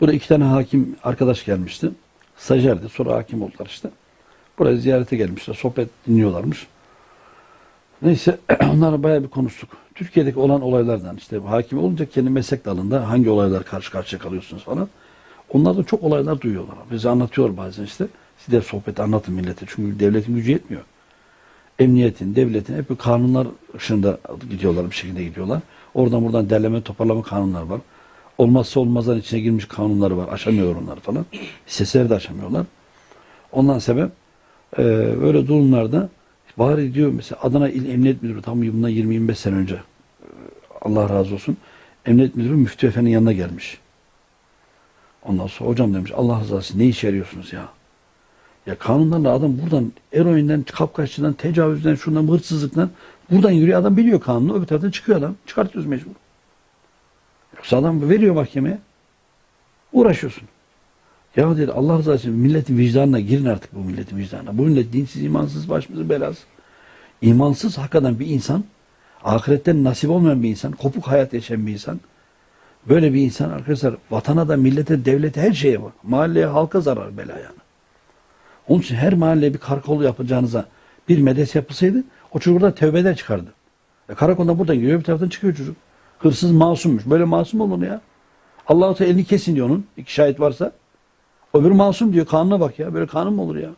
Buraya iki tane hakim arkadaş gelmişti. Stajyerdi. Sonra hakim oldular işte. Buraya ziyarete gelmişler. Sohbet dinliyorlarmış. Neyse onlarla bayağı bir konuştuk. Türkiye'deki olan olaylardan işte hakim olunca kendi meslek dalında hangi olaylar karşı karşıya kalıyorsunuz falan. Onlar da çok olaylar duyuyorlar. Bize anlatıyor bazen işte. Siz de sohbet anlatın millete. Çünkü devletin gücü yetmiyor. Emniyetin, devletin hep kanunlar ışığında gidiyorlar bir şekilde gidiyorlar. Oradan buradan derleme toparlama kanunlar var. Olmazsa olmazların içine girmiş kanunları var. Aşamıyor onlar falan. Sesleri de aşamıyorlar. Ondan sebep e, öyle durumlarda bari diyor mesela Adana İl Emniyet Müdürü tam bundan 20-25 sene önce Allah razı olsun Emniyet Müdürü Müftü Efendi'nin yanına gelmiş. Ondan sonra hocam demiş Allah razı olsun ne işe yarıyorsunuz ya? Ya kanunlarla adam buradan eroinden, kapkaççıdan, tecavüzden, şundan, hırsızlıktan buradan yürüyor adam biliyor kanunu öbür taraftan çıkıyor adam. Çıkartıyoruz mecbur. Yoksa adam veriyor mahkemeye. Uğraşıyorsun. Ya dedi Allah rızası için milletin vicdanına girin artık bu milletin vicdanına. Bu millet dinsiz, imansız, başımızın belası. İmansız hakikaten bir insan, ahiretten nasip olmayan bir insan, kopuk hayat yaşayan bir insan, böyle bir insan arkadaşlar vatana da, millete, devlete, her şeye bak. Mahalleye, halka zarar bela yani. Onun için her mahalleye bir karakol yapacağınıza bir medes yapılsaydı o çocuk da tövbeden çıkardı. E karakoldan buradan giriyor bir taraftan çıkıyor çocuk. Hırsız masummuş. Böyle masum olur ya? Allah-u Teala elini kesin diyor onun. İki şahit varsa. Öbür masum diyor. Kanuna bak ya. Böyle kanun mu olur ya?